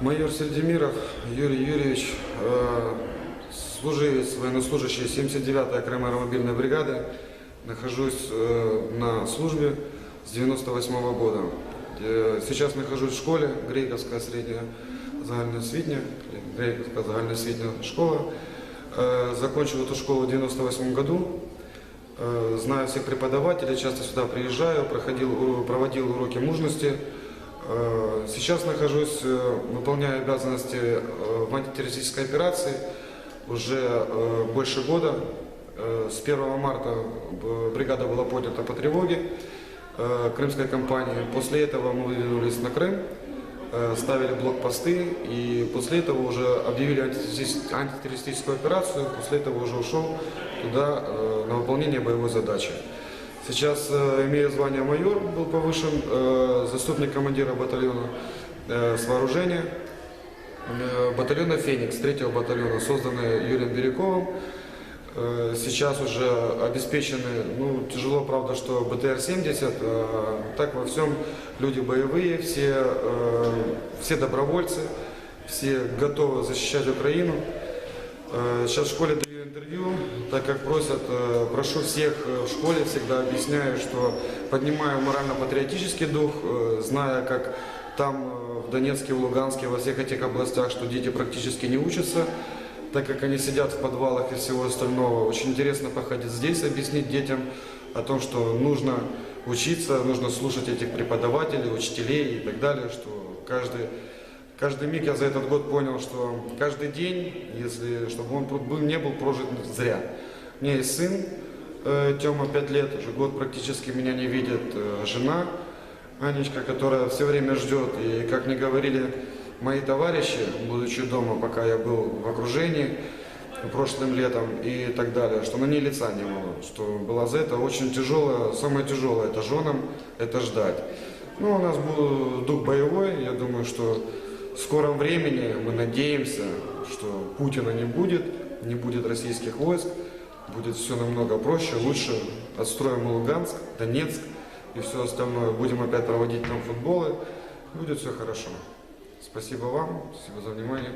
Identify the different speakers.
Speaker 1: Майор Сельдемиров Юрий Юрьевич, э, служивец, военнослужащий 79-й окремой аэромобильной бригады. Нахожусь э, на службе с 98 года. Э, Сейчас нахожусь в школе, Грейковская средняя загальноосвітня, Грейковская загальноосвітня школа. Э, Закончил эту школу в 98 году. Знаю всех преподавателей, часто сюда приезжаю, проходил, проводил уроки мужности. Э, Сейчас нахожусь, э, выполняю обязанности э, в антитеррористической операции уже больше года. С 1 марта бригада была поднята по тревоге крымской компании. После этого мы выдвинулись на Крым, ставили блокпосты и после этого уже объявили антитеррористи- антитеррористическую операцию. После этого уже ушел туда на выполнение боевой задачи. Сейчас э, имею звание майор, был повышен, э, заступник командира батальона э, с вооружения. Э, Батальона «Феникс», третьего батальона, созданный Юрием Бирюковым. Э, Сейчас уже обеспечены, ну, тяжело, правда, что БТР-70, э, так во всем люди боевые, все, все добровольцы, все готовы защищать Украину. Сейчас в школе интервью, так как просят, э, прошу всех э, в школе, всегда объясняю, что поднимаю морально-патриотический дух, э, зная, как там в Донецке, в Луганске, во всех этих областях, что дети практически не учатся, так как они сидят в подвалах и всего остального. Очень интересно походить здесь, объяснить детям о том, что нужно учиться, нужно слушать этих преподавателей, учителей и так далее, что каждый Каждый миг я за этот год понял, что каждый день, если, чтобы он был, не был прожит зря. У меня есть сын, э, Тёма, 5 лет, уже год практически меня не видит, э, жена Анечка, которая все время ждет. И как мне говорили мои товарищи, будучи дома, пока я был в окружении прошлым летом и так далее, что на ней лица не было, что была за это очень тяжелое, самое тяжелое, это женам, это ждать. Ну, у нас был дух боевой, я думаю, что в скором времени мы надеемся, что Путина не будет, не будет российских войск, будет все намного проще, лучше. Отстроим Луганск, Донецк и все остальное. Будем опять проводить там футболы, будет все хорошо. Спасибо вам, спасибо за внимание.